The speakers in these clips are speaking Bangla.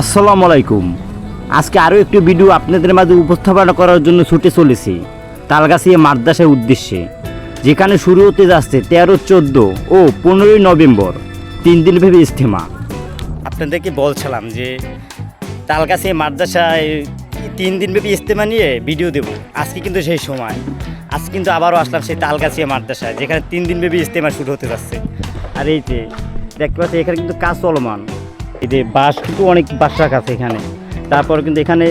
আসসালামু আলাইকুম। আজকে আরও একটি ভিডিও আপনাদের মাঝে উপস্থাপনা করার জন্য ছুটে চলেছি। তালগাছিয়া মাদ্রাসার উদ্দেশ্যে। যেখানে শুরু হতে যাচ্ছে তেরো, চোদ্দ ও পনেরোই নভেম্বর। তিন দিনব্যাপী ইজতেমা। আপনাদেরকে বলছিলাম যে, তালগাছিয়া মাদ্রাসায় তিন দিনব্যাপী ইজতেমা নিয়ে ভিডিও দেব। আজকে কিন্তু সেই সময়। আজকে কিন্তু আবারও আসলাম সেই তালগাছিয়া মাদ্রাসায়, যেখানে তিন দিনব্যাপী ইজতেমা শুরু হতে যাচ্ছে। আর এই যে দেখতে পাচ্ছি এখানে কিন্তু কাজ চলমান। এই যে বাস কিন্তু অনেক বাস রাখা আছে এখানে। তারপর কিন্তু এখানে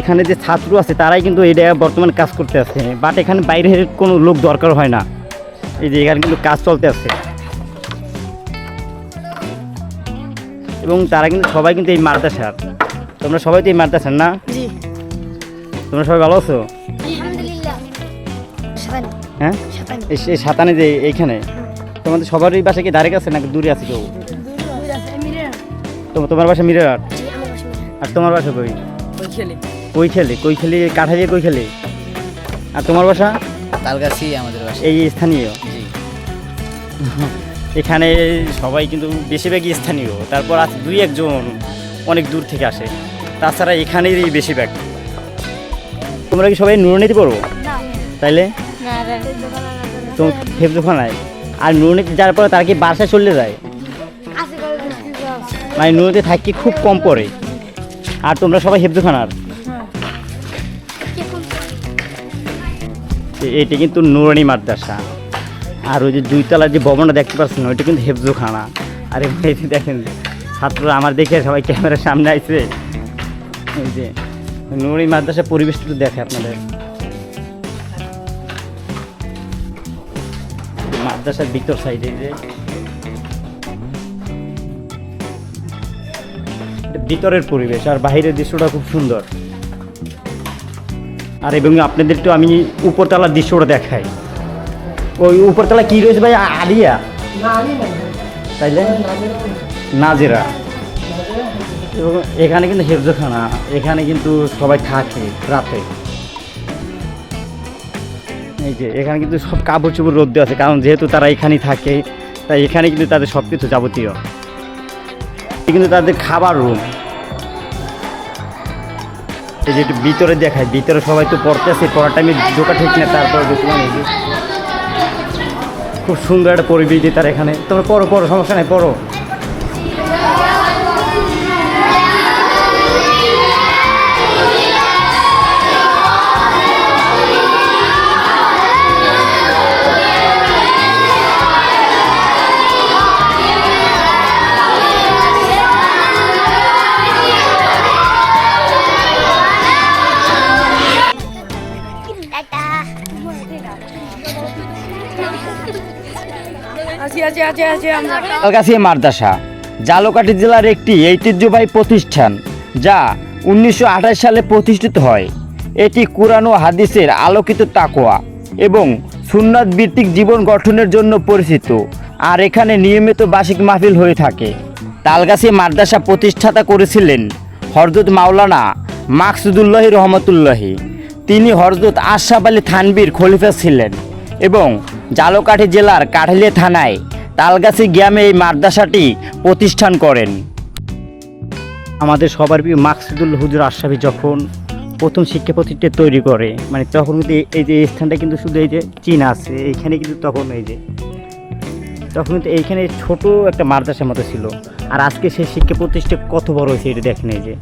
এখানে যে ছাত্র আছে তারাই কিন্তু এই এটা বর্তমানে কাজ করতে আছে। বাট এখানে বাইরের কোনো লোক দরকার হয় না। এই যে এখানে কিন্তু কাজ চলতে আছে। এবং তারা কিন্তু সবাই কিন্তু এই মাদ্রাসার। তোমরা সবাই তো এই মাদ্রাসার না? তোমরা সবাই ভালো আছো? হ্যাঁ? এই সাতানে যে এইখানে? তোমাদের সবারই বাসা কি ধারে কাছে নাকি দূরে আছে কেউ? তো- তোমার বাসা মিরাট আর তোমার বাসা কই? কই খেলে কই খেলে কাঠালিয়ে কই খেলে আর তোমার বাসা? তালগাছি আমাদের বাসা। এই স্থানীয়? এখানে সবাই কিন্তু বেশিরভাগই স্থানীয়। তারপর আছে দুই একজন অনেক দূর থেকে আসে। তাছাড়া এখানেরই বেশিরভাগ। তোমরা কি সবাই নুরনীতি পড়ো? তাইলে? তো হেফজোখানায় আর নুরনীতি যাওয়ার পরে তারা কি বাসায় চলে যায়? মানে নুরনীতি থাকি খুব কম পড়ে। আর তোমরা সবাই হেফজোখানার। এ- এটি কিন্তু নুরানি মাদ্রাসা। আর ওই যে দুইতলার যে ভবনটা দেখতে পাচ্ছেন ওইটা কিন্তু হেফজোখানা। আর এই দেখেন ছাত্ররা আমার দেখে সবাই ক্যামেরার সামনে আইছে। এই যে নুরানি মাদ্রাসার পরিবেশটা দেখে আপনাদের। মাদ্রাসার ভিতর সাইডে যে ভিতরের পরিবেশ আর বাইরের দৃশ্যটা খুব সুন্দর। আর এবং আপনাদের তো আমি উপরতলার দৃশ্যটা দেখাই। ওই উপরতলা কি রয়েছে ভাই আলিয়া? তাইলে? নাজেরা এবং এখানে কিন্তু হেফজোখানা এখানে কিন্তু সবাই থাকে রাতে। এই যে, এখানে কিন্তু সব কাপড় চোপড় রোদ দেওয়া আছে, কারণ যেহেতু তারা এখানেই থাকে, তাই এখানে কিন্তু তাদের সব কিছু যাবতীয় কিন্তু তাদের খাবার রুম এই যে একটু ভিতরে দেখায় ভিতরে সবাই তো পড়তে আছে পড়ার টাইমে ঢোকা ঠিক না, তারপরে ঢুকলাম এই যে খুব সুন্দর একটা পরিবেশ দিয়ে তারা এখানে। তোমরা পড়ো পড়ো, সমস্যা নাই, পড়ো। কালকাছিয়া মাদ্রাসা। জালকাঠি জেলার একটি ঐতিহ্যবাহী প্রতিষ্ঠান, যা উনিশশো সালে প্রতিষ্ঠিত হয়। এটি কোরআন ও হাদিসের আলোকিত তাকোয়া এবং সুন্নাত ভিত্তিক জীবন গঠনের জন্য পরিচিত, আর এখানে নিয়মিত বার্ষিক মাহফিল হয়ে থাকে। তালগাছি মাদ্রাসা প্রতিষ্ঠাতা করেছিলেন হরজত মাওলানা মাকসুদুল্লাহি রহমতুল্লাহি। তিনি হরজত আশরাফ আলী থানবীর খলিফা ছিলেন এবং জালকাঠি জেলার কাঠালিয়া থানায় তালগাছি গ্রামে এই মাদ্রাসাটি প্রতিষ্ঠান করেন। আমাদের সবার মাকসুদুল হুজুর আশরাফি যখন প্রথম শিক্ষা প্রতিষ্ঠান তৈরি করে মানে তখন কিন্তু এই- এই যে স্থানটা কিন্তু শুধু এই যে চীন আছে, এইখানে কিন্তু তখন এই যে তখন কিন্তু এইখানে ছোট একটা মাদ্রাসার মতো ছিল। আর আজকে সেই শিক্ষা প্রতিষ্ঠা কত বড় হয়েছে এটা দেখেন এই যে।